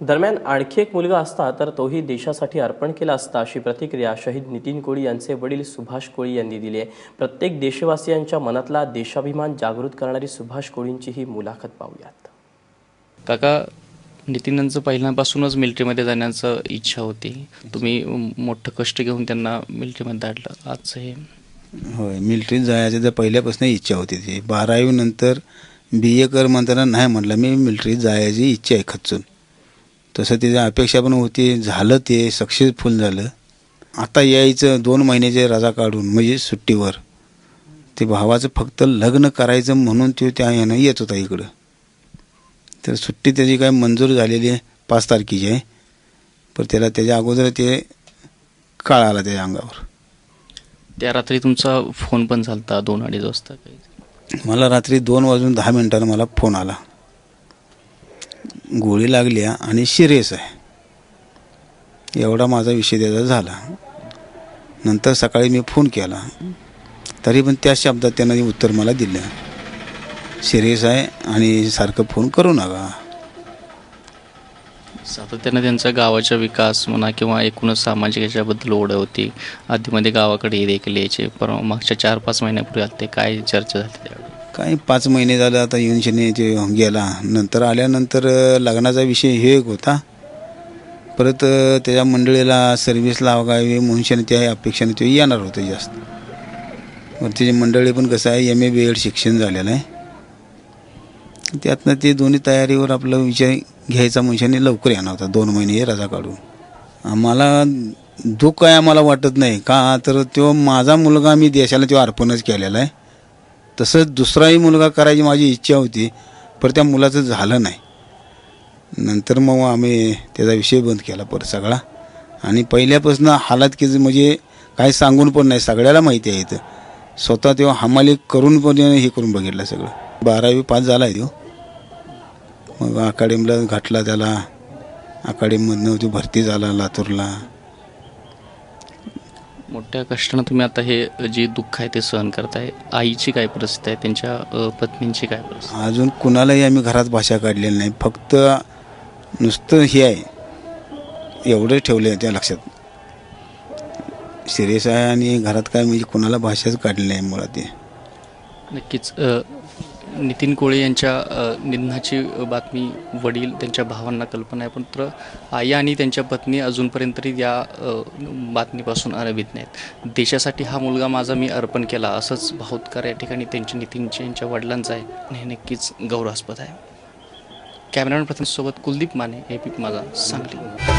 दरम्यान आणखी एक मुलगा असता तर तोही देशासाठी अर्पण केला असता अशी प्रतिक्रिया शहीद नितीन कोळी यांचे वडील सुभाष कोळी यांनी दिली आहे. प्रत्येक देशवासियांच्या मनातला देशाभिमान जागृत करणारी सुभाष कोळींची ही मुलाखत पाहूयात. काका नितीनांचं पहिल्यापासूनच मिलिटरीमध्ये जाण्याचं इच्छा होती. तुम्ही मोठं कष्ट घेऊन त्यांना मिलिटरीमध्ये धाडलं आजचं हे होय मिलिटरीत जायची तर पहिल्यापासून इच्छा होती ती. बारावीनंतर बी ए कर म्हणताना नाही म्हटलं. मी मिलिटरीत जायची इच्छा आहे खचून. तसं त्याची अपेक्षा पण होती. झालं ते सक्सेसफुल झालं. आता यायचं दोन महिन्याचे रजा काढून म्हणजे सुट्टीवर. ते भावाचं फक्त लग्न करायचं म्हणून तो त्या ह्यानं येत होता इकडं. तर सुट्टी त्याची काय मंजूर झालेली आहे पाच तारखेची आहे. पण त्याला त्याच्या अगोदर ते काळ आला त्याच्या अंगावर. त्या रात्री तुमचा फोन पण झालता दोन अडीच वाजता काही? मला रात्री दोन वाजून दहा मिनिटानं मला फोन आला. गोळी लागली आहे आणि शिरेस आहे. एवढा माझा विषय त्याचा झाला. नंतर सकाळी मी फोन केला. तरी पण त्या शब्दात त्यानं उत्तर मला दिलं. सिरियस आहे आणि सारखं फोन करू नका. सातत्यानं त्यांचा गावाचा विकास म्हणा किंवा एकूणच सामाजिक याच्याबद्दल ओढ होती. आधीमध्ये गावाकडे देखील यायचे पर मागच्या चार पाच महिन्यापूर्वी आता ते काय चर्चा झाली त्यावेळी काही पाच महिने झालं आता येऊन शनी ते गेला. नंतर आल्यानंतर लग्नाचा विषय हे एक होता. परत त्याच्या मंडळीला सर्व्हिस लावावी म्हणून शनी त्या अपेक्षाने ते येणार होतं जास्त. बरं त्याची मंडळी पण कसं आहे एम ए बी एड शिक्षण झालेलं आहे. त्यातनं ते दोन्ही तयारीवर आपला विषय घ्यायचा मनशाने लवकर येणार होता. दोन महिने रजा काढून. आम्हाला दुःख काय आम्हाला वाटत नाही. का तर तो माझा मुलगा मी देशाला तो अर्पणच केलेला आहे. तसंच दुसराही मुलगा करायची माझी इच्छा होती पण त्या मुलाचं झालं नाही. नंतर मग आम्ही त्याचा विषय बंद केला परत सगळा. आणि पहिल्यापासून हालात की म्हणजे काही सांगून पण नाही सगळ्याला माहिती आहे इथं. स्वतः तेव्हा हमाली करून पण हे करून बघितलं सगळं. बारावी पास झाला आहे तो. मग अकॅडमीला घातला त्याला. अकॅडमीमधनं तो भरती झाला लातूरला. मोठ्या कष्टानं तुम्ही आता हे जे दुःख आहे ते सहन करताय आईची काय परिस्थिती आहे त्यांच्या पत्नींची काय परिस्थिती? अजून कुणालाही आम्ही घरात भाषा काढलेली नाही. फक्त नुसतं हे आहे. एवढं ठेवलं आहे त्या लक्षात. सिरियस आहे आणि घरात काय म्हणजे कुणाला भाषाच काढली नाही मुळात ते नक्कीच नितीन कोळे यांच्या निधनाची बातमी वडील त्यांच्या भावांना कल्पना आहे पण तर आई आणि त्यांच्या पत्नी अजूनपर्यंतरी या बातमीपासून अनभिज्ञ नाहीत देशासाठी हा मुलगा माझा मी अर्पण केला असंच भावत्कार या ठिकाणी त्यांच्या नितीनचे यांच्या वडिलांचं आहे आणि हे नक्कीच गौरवास्पद आहे. कॅमेरामॅन प्रथमसोबत कुलदीप माने हे पीक माझा सांगली.